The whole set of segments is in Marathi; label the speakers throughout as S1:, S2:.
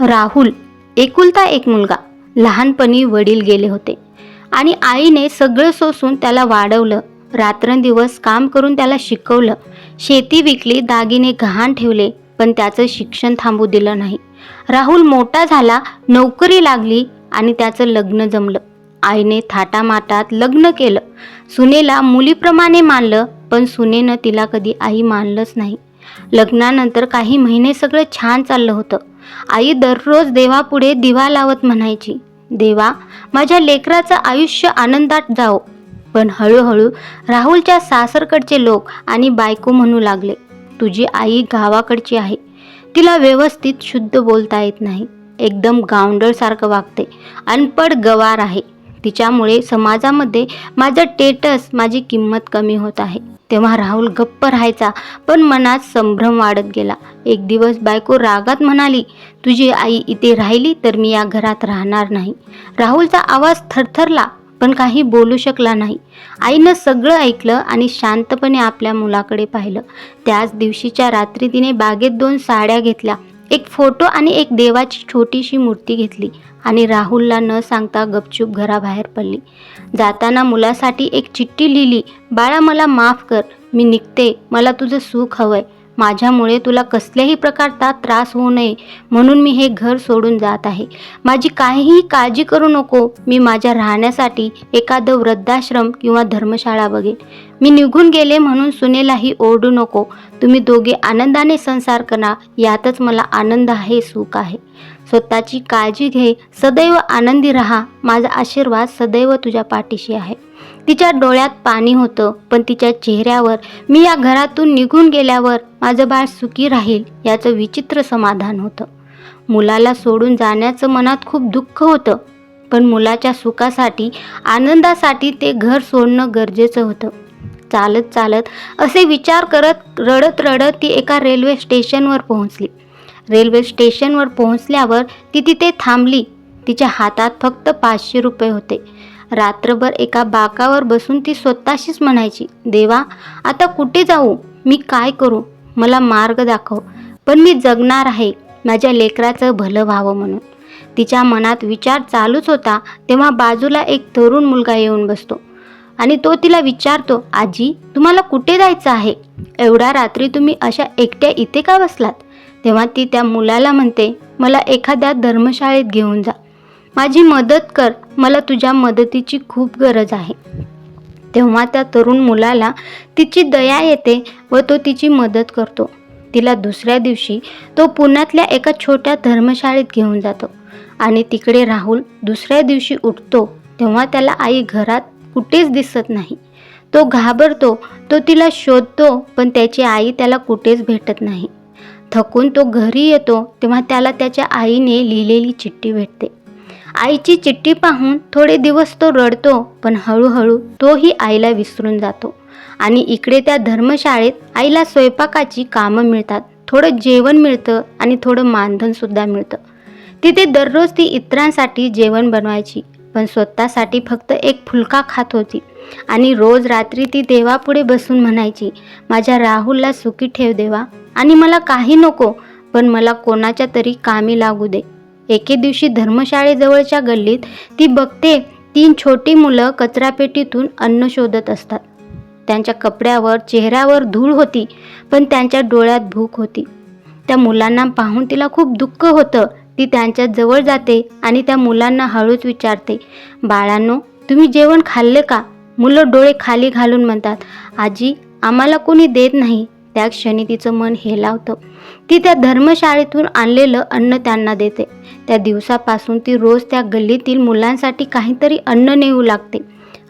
S1: राहुल एकुलता एक मुलगा. लहानपणी वडील गेले होते. आणि आईने सगळं सोसून त्याला वाढवलं. रात्रंदिवस काम करून त्याला शिकवलं. शेती विकली दागिने गहाण ठेवले पण त्याचं शिक्षण थांबू दिलं नाही. राहुल मोठा झाला नोकरी लागली आणि त्याचं लग्न जमलं. आईने थाटामाटात लग्न केलं. सुनेला मुलीप्रमाणे मानलं पण सुनेनं तिला कधी आई मानलंच नाही. लग्नानंतर काही महिने सगळं छान चाललं होतं. आई दररोज देवापुढे दिवा लावत म्हणायची देवा माझ्या लेकराचं आयुष्य आनंदात जाओ. पण हळूहळू राहुलच्या सासरकडचे लोक आणि बायको म्हणू लागले तुझी आई गावाकडची आहे. तिला व्यवस्थित शुद्ध बोलता येत नाही. एकदम गावंडळसारखं वागते. अनपड गवार आहे. तिच्यामुळे समाजामध्ये माझं टेटस माझी किंमत कमी होत आहे. तेव्हा राहुल गप्प राहायचा पण मनात संभ्रम वाढत गेला. एक दिवस बायको रागात म्हणाली तुझी आई इथे राहिली तर मी या घरात राहणार नाही. राहुलचा आवाज थरथरला पण काही बोलू शकला नाही. आईनं सगळं ऐकलं आणि शांतपणे आपल्या मुलाकडे पाहिलं. त्याच दिवशीच्या रात्री तिने बागेत दोन साड्या घेतल्या. एक फोटो आणि एक देवाची छोटीशी मूर्ती घेतली आणि राहुलला न सांगता गपचूप घराबाहेर पडली. जाताना मुलासाठी एक चिठ्ठी लिहिली बाळा मला माफ कर. मी निघते. मला तुझं सुख हवंय. माझ्यामुळे तुला कसल्याही प्रकारचा त्रास होऊ नये म्हणून मी हे घर सोडून जात आहे. माझी काहीही काळजी करू नको मी माझ्या राहण्यासाठी एखादं वृद्धाश्रम किंवा धर्मशाळा बघेन. मी निघून गेले म्हणून सुनेलाही ओरडू नको. तुम्ही दोघे आनंदाने संसार करा यातच मला आनंद आहे सुख आहे. स्वतःची काळजी घे सदैव आनंदी राहा. माझा आशीर्वाद सदैव तुझ्या पाठीशी आहे. तिच्या डोळ्यात पाणी होतं पण तिच्या चेहऱ्यावर मी या घरातून निघून गेल्यावर माझं बाळ सुखी राहील याचं विचित्र समाधान होतं. मुलाला सोडून जाण्याचं मनात खूप दुःख होतं पण मुलाच्या सुखासाठी आनंदासाठी ते घर सोडणं गरजेचं होतं. चालत चालत असे विचार करत रडत रडत ती एका रेल्वे स्टेशनवर पोहोचली. रेल्वे स्टेशनवर पोहोचल्यावर ती तिथे थांबली. तिच्या हातात फक्त पाचशे रुपये होते. रात्रभर एका बाकावर बसून ती स्वतःशीच म्हणायची देवा आता कुठे जाऊ? मी काय करू? मला मार्ग दाखव. पण मी जगणार आहे माझ्या लेकराचं भलं व्हावं म्हणून. तिच्या मनात विचार चालूच होता तेव्हा बाजूला एक तरुण मुलगा येऊन बसतो. आणि तो तिला विचारतो आजी तुम्हाला कुठे जायचं आहे? एवढ्या रात्री तुम्ही अशा एकट्या इथे का बसलात? तेव्हा ती त्या मुलाला म्हणते मला एखाद्या धर्मशाळेत घेऊन जा. माझी मदत कर मला तुझ्या मदतीची खूप गरज आहे. तेव्हा त्या तरुण मुलाला तिची दया येते व तो तिची मदत करतो. तिला दुसऱ्या दिवशी तो पुण्यातल्या एका छोट्या धर्मशाळेत घेऊन जातो आणि तिकडे राहुल दुसऱ्या दिवशी उठतो तेव्हा त्याला आई घरात कुठेच दिसत नाही. तो घाबरतो तो तिला शोधतो पण त्याची आई त्याला कुठेच भेटत नाही. थकून तो घरी येतो तेव्हा त्याला त्याच्या आईने लिहिलेली चिठ्ठी भेटते. आईची चिठ्ठी पाहून थोडे दिवस तो रडतो पण हळूहळू तोही आईला विसरून जातो. आणि इकडे त्या धर्मशाळेत आईला स्वयंपाकाची कामं मिळतात. थोडं जेवण मिळतं आणि थोडं मानधनसुद्धा मिळतं. तिथे दररोज ती इतरांसाठी जेवण बनवायची पण स्वतःसाठी फक्त एक फुलका खात होती. आणि रोज रात्री ती देवापुढे बसून म्हणायची माझ्या राहुलला सुखी ठेव देवा. आणि मला काही नको पण मला कोणाच्या तरी कामी लागू दे. एके दिवशी धर्मशाळेजवळच्या गल्लीत ती बघते तीन छोटी मुलं कचरापेटीतून अन्न शोधत असतात. त्यांच्या कपड्यावर चेहऱ्यावर धूळ होती पण त्यांच्या डोळ्यात भूक होती. त्या मुलांना पाहून तिला खूप दुःख होतं. ती त्यांच्या जवळ जाते आणि त्या मुलांना हळूच विचारते बाळांनो तुम्ही जेवण खाल्ले का? मुलं डोळे खाली घालून म्हणतात आजी आम्हाला कोणी देत नाही. त्या क्षणी तिचं मन हेलावतं ती त्या धर्मशाळेतून आणलेलं अन्न त्यांना देते. त्या दिवसापासून ती रोज त्या गल्लीतील मुलांसाठी काहीतरी अन्न नेऊ लागते.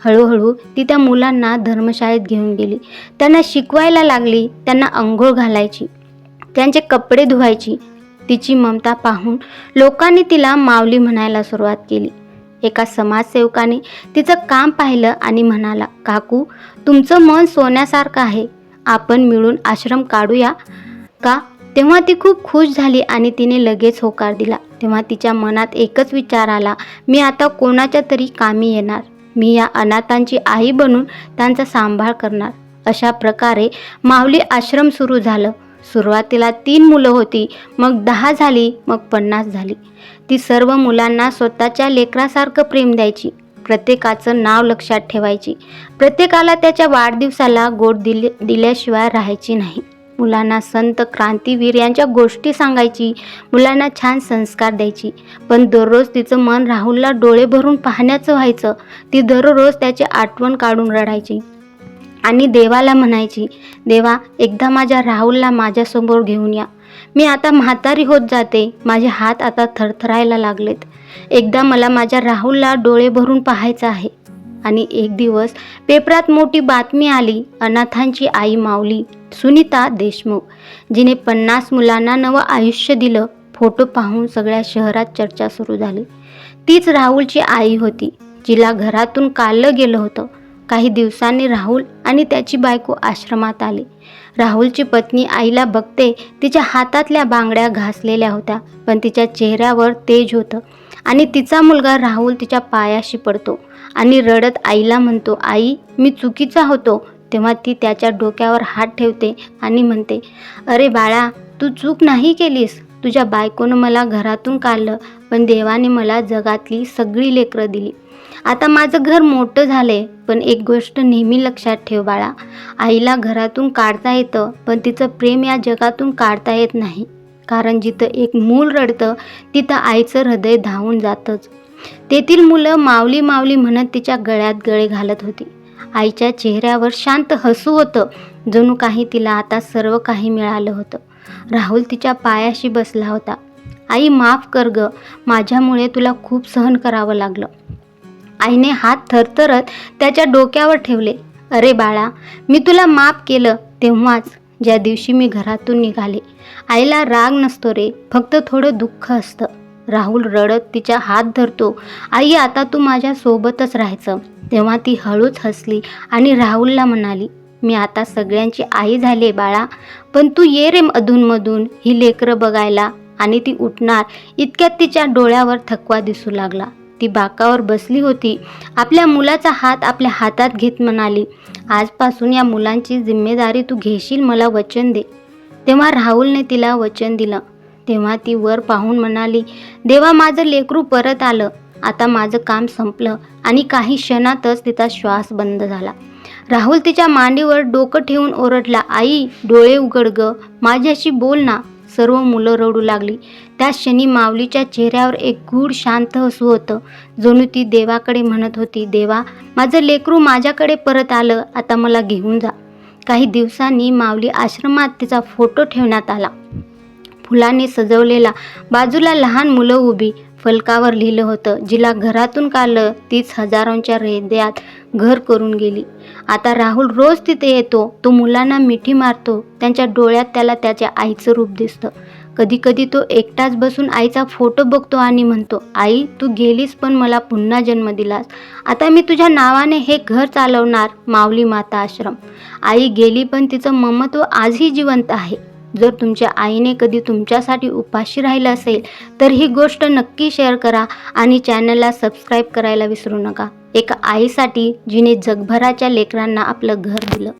S1: हळूहळू ती त्या मुलांना धर्मशाळेत घेऊन गेली. त्यांना शिकवायला लागली त्यांना अंघोळ घालायची त्यांचे कपडे धुवायची. तिची ममता पाहून लोकांनी तिला माऊली म्हणायला सुरुवात केली. एका समाजसेवकाने तिचं काम पाहिलं आणि म्हणाला काकू तुमचं मन सोन्यासारखं आहे. आपण मिळून आश्रम काढूया का? तेव्हा ती खूप खुश झाली आणि तिने लगेच होकार दिला. तेव्हा तिच्या मनात एकच विचार आला मी आता कोणाच्या तरी कामी येणार. मी या अनाथांची आई बनून त्यांचा सांभाळ करणार. अशा प्रकारे माऊली आश्रम सुरू झालं. सुरुवातीला तीन मुलं होती मग दहा झाली मग पन्नास झाली. ती सर्व मुलांना स्वतःच्या लेकरासारखं प्रेम द्यायची. प्रत्येकाचं नाव लक्षात ठेवायची. प्रत्येकाला त्याच्या वाढदिवसाला गोड दिले दिल्याशिवाय राहायची नाही. मुलांना संत क्रांतीवीर यांच्या गोष्टी सांगायची. मुलांना छान संस्कार द्यायची. पण दररोज तिचं मन राहुलला डोळे भरून पाहण्याचं व्हायचं. ती दररोज त्याची आठवण काढून रडायची. आणि देवाला म्हणायची देवा एकदा माझ्या राहुलला माझ्यासमोर घेऊन या. मी आता म्हातारी होत जाते. माझे हात आता थरथरायला लागलेत. एकदा मला माझ्या राहुलला डोळे भरून पाहायचं आहे. आणि एक दिवस पेपरात मोठी बातमी आली. अनाथांची आई माऊली सुनीता देशमुख जिने पन्नास मुलांना नवं आयुष्य दिलं. फोटो पाहून सगळ्या शहरात चर्चा सुरू झाली. तीच राहुलची आई होती जिला घरातून काढलं गेलं होतं. काही दिवसांनी राहुल आणि त्याची बायको आश्रमात आली. राहुलची पत्नी आईला बघते तिच्या हातातल्या बांगड्या घासलेल्या होत्या पण तिच्या चेहऱ्यावर तेज होतं. आणि तिचा मुलगा राहुल तिच्या पायाशी पडतो आणि रडत आईला म्हणतो आई मी चुकीचा होतो. तेव्हा ती त्याच्या डोक्यावर हात ठेवते आणि म्हणते अरे बाळा तू चूक नाही केलीस. तुझ्या बायकोनं मला घरातून काढलं पण देवाने मला जगातली सगळी लेकरं दिली. आता माझं घर मोठं झालंय पण एक गोष्ट नेहमी लक्षात ठेव बाळा. आईला घरातून काढता येतं पण तिचं प्रेम या जगातून काढता येत नाही. कारण जिथं एक मूल रडतं तिथं आईचं हृदय धावून जातंच. तेथील मुलं माऊली मावली म्हणत तिच्या गळ्यात गळे घालत होती. आईच्या चेहऱ्यावर शांत हसू होतं जणू काही तिला आता सर्व काही मिळालं होतं. राहुल तिच्या पायाशी बसला होता. आई माफ कर ग. माझ्यामुळे तुला खूप सहन करावं लागलं. आईने हात थरथरत त्याच्या डोक्यावर ठेवले. अरे बाळा मी तुला माफ केलं. तेव्हाच ज्या दिवशी मी घरातून निघाले आईला राग नसतो रे फक्त थोडं दुःख असतं. राहुल रडत तिच्या हात धरतो. आई आता तू माझ्या सोबतच राहायचं. तेव्हा ती हळूच हसली आणि राहुलला म्हणाली मी आता सगळ्यांची आई झाली बाळा पण तू ये रे अधूनमधून ही लेकरं बघायला. आणि ती उठणार इतक्यात तिच्या डोळ्यावर थकवा दिसू लागला. ती बाकावर बसली होती. आपल्या मुलाचा हात आपल्या हातात घेत म्हणाली आजपासून या मुलांची जिम्मेदारी तू घेशील मला वचन दे. तेव्हा राहुलने तिला वचन दिलं. तेव्हा ती वर पाहून म्हणाली देवा माझं लेकरू परत आलं. आता माझं काम संपलं आणि काही क्षणातच तिचा श्वास बंद झाला. राहुल तिच्या मांडीवर डोकं ठेवून ओरडला आई डोळे उघड ग. माझ्याशी बोल ना. सर्व मुलं रडू लागली. त्या क्षणी माऊलीच्या चेहऱ्यावर एक गूढ शांत हसू होतं. जणू ती देवाकडे म्हणत होती देवा माझं लेकरू माझ्याकडे परत आलं आता मला घेऊन जा. काही दिवसांनी माऊली आश्रमात तिचा फोटो ठेवण्यात आला. फुलाने सजवलेला बाजूला लहान मुलं उभी फलकावर लिहिलं होतं. जिला घरातून काढलं तीच हजारोंच्या हृदयात घर करून गेली. आता राहुल रोज तिथे येतो तो मुलांना मिठी मारतो त्यांच्या डोळ्यात त्याला त्याच्या आईचं रूप दिसतं. कधी कधी तो एकटाच बसून आईचा फोटो बघतो आणि म्हणतो आई तू गेलीस पण मला पुन्हा जन्म दिलास. आता मी तुझ्या नावाने हे घर चालवणार माऊली माता आश्रम. आई गेली पण तिचं ममत्व आजही जिवंत आहे. जर तुमच्या आईने कधी तुमच्यासाठी उपाशी राहिलं असेल तर ही गोष्ट नक्की शेअर करा आणि चॅनलला सबस्क्राईब करायला विसरू नका. एका आईसाठी जिने जगभराच्या लेकरांना आपलं घर दिलं.